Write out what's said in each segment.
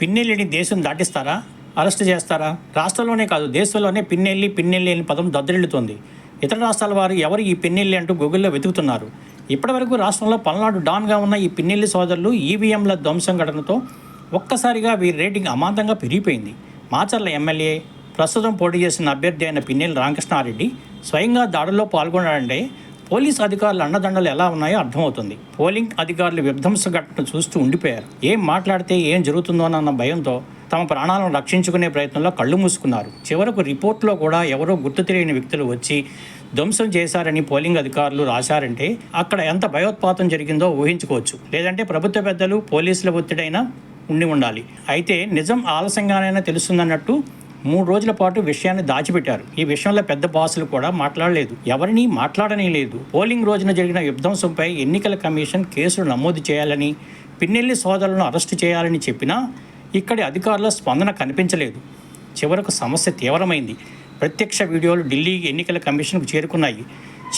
పిన్నెల్లిని దేశం దాటిస్తారా? అరెస్ట్ చేస్తారా? రాష్ట్రంలోనే కాదు దేశంలోనే పిన్నెల్లి పిన్నెల్లి అనే పదం దద్దరిల్లుతోంది. ఇతర రాష్ట్రాల వారు ఎవరు ఈ పిన్నెల్లి అంటూ గూగుల్లో వెతుకుతున్నారు. ఇప్పటివరకు రాష్ట్రంలో పల్నాడు డాన్గా ఉన్న ఈ పిన్నెల్లి సోదరులు ఈవీఎంల ధ్వంసం ఘటనతో ఒక్కసారిగా వీరి రేటింగ్ అమాంతంగా పెరిగిపోయింది. మాచర్ల ఎమ్మెల్యే ప్రస్తుతం పోటీ చేసిన అభ్యర్థి అయిన పిన్నెల్లి రామకృష్ణారెడ్డి స్వయంగా దాడుల్లో పాల్గొన్నాడంటే పోలీస్ అధికారుల అండదండలు ఎలా ఉన్నాయో అర్థమవుతుంది. పోలింగ్ అధికారులు విధ్వంస ఘటన చూస్తూ ఉండిపోయారు. ఏం మాట్లాడితే ఏం జరుగుతుందోనన్న భయంతో తమ ప్రాణాలను రక్షించుకునే ప్రయత్నంలో కళ్ళు మూసుకున్నారు. చివరకు రిపోర్ట్లో కూడా ఎవరో గుర్తు తెలియని వ్యక్తులు వచ్చి ధ్వంసం చేశారని పోలింగ్ అధికారులు రాశారంటే అక్కడ ఎంత భయోత్పాతం జరిగిందో ఊహించుకోవచ్చు. లేదంటే ప్రభుత్వ పెద్దలు పోలీసుల ఒత్తిడైనా ఉండి ఉండాలి. అయితే నిజం ఆలస్యంగానైనా తెలుస్తుందన్నట్టు మూడు రోజుల పాటు విషయాన్ని దాచిపెట్టారు. ఈ విషయంలో పెద్ద బాసులు కూడా మాట్లాడలేదు. ఎవరిని మాట్లాడని లేదు పోలింగ్ రోజున జరిగిన విధ్వంసంపై ఎన్నికల కమిషన్ కేసులు నమోదు చేయాలని పిన్నెల్లి సోదరులను అరెస్టు చేయాలని చెప్పినా ఇక్కడి అధికారుల స్పందన కనిపించలేదు. చివరకు సమస్య తీవ్రమైంది. ప్రత్యక్ష వీడియోలు ఢిల్లీ ఎన్నికల కమిషన్కు చేరుకున్నాయి.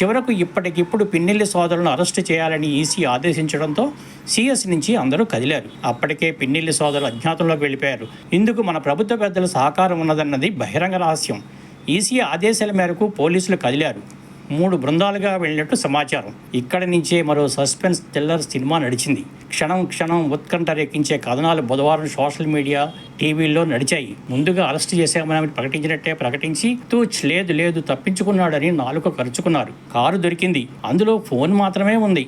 చివరకు ఇప్పటికిప్పుడు పిన్నెల్లి సోదరులను అరెస్టు చేయాలని ఈసీ ఆదేశించడంతో సిఎస్ నుంచి అందరూ కదిలారు. అప్పటికే పిన్నెల్లి సోదరులు అజ్ఞాతంలోకి వెళ్ళిపోయారు. ఇందుకు మన ప్రభుత్వ పెద్దల సహకారం ఉన్నదన్నది బహిరంగ రహస్యం. ఈసీ ఆదేశాల మేరకు పోలీసులు కదిలారు. మూడు బృందాలుగా వెళ్ళినట్టు సమాచారం. ఇక్కడి నుంచే మరో సస్పెన్స్ థ్రిల్లర్ సినిమా నడిచింది. క్షణం క్షణం ఉత్కంఠ రేకించే కథనాలు బుధవారం సోషల్ మీడియా టీవీల్లో నడిచాయి. ముందుగా అరెస్ట్ చేశామని ప్రకటించినట్టే ప్రకటించి తూచ్ లేదు లేదు తప్పించుకున్నాడని నాలుక ఖర్చుకున్నారు కారు దొరికింది. అందులో ఫోన్ మాత్రమే ఉంది.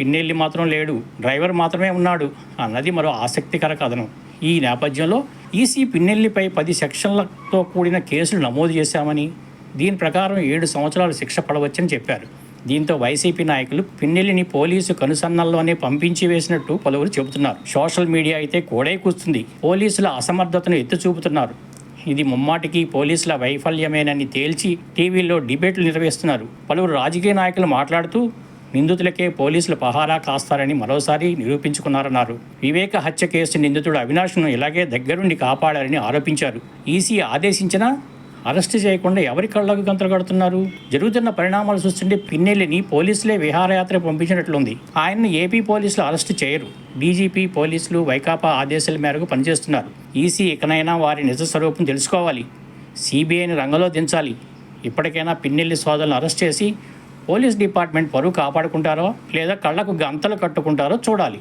పిన్నెల్లి మాత్రం లేడు. డ్రైవర్ మాత్రమే ఉన్నాడు అన్నది మరో ఆసక్తికర కథనం. ఈ నేపథ్యంలో ఈసీ పిన్నెల్లిపై పది సెక్షన్లతో కూడిన కేసులు నమోదు చేశామని దీని ప్రకారం ఏడు సంవత్సరాలు శిక్ష పడవచ్చని చెప్పారు. దీంతో వైసీపీ నాయకులు పిన్నెల్లిని పోలీసు కనుసన్నల్లోనే పంపించి వేసినట్టు పలువురు చెబుతున్నారు. సోషల్ మీడియా అయితే కోడై కూస్తుంది. పోలీసుల అసమర్థతను ఎత్తి చూపుతున్నారు. ఇది ముమ్మాటికి పోలీసుల వైఫల్యమేనని తేల్చి టీవీల్లో డిబేట్లు నిర్వహిస్తున్నారు. పలువురు రాజకీయ నాయకులు మాట్లాడుతూ నిందితులకే పోలీసులు పహారా కాస్తారని మరోసారి నిరూపించుకున్నారన్నారు. వివేక హత్య కేసు నిందితుడు అవినాష్ను ఇలాగే దగ్గరుండి కాపాడారని ఆరోపించారు. ఈసీ ఆదేశించినా అరెస్ట్ చేయకుండా ఎవరి కళ్ళకు గంతలు కడుతున్నారు? జరుగుతున్న పరిణామాలు చూస్తుంటే పిన్నెల్లిని పోలీసులే విహారయాత్ర పంపించినట్లుంది. ఆయన్ను ఏపీ పోలీసులు అరెస్ట్ చేయరు. డీజీపీ పోలీసులు వైకాపా ఆదేశాల మేరకు పనిచేస్తున్నారు. ఈసీ ఇకనైనా వారి నిజ స్వరూపం తెలుసుకోవాలి. సిబిఐని రంగంలో దించాలి. ఇప్పటికైనా పిన్నెల్లి సోదరులను అరెస్ట్ చేసి పోలీస్ డిపార్ట్మెంట్ పరువు కాపాడుకుంటారో లేదా కళ్ళకు గంతలు కట్టుకుంటారో చూడాలి.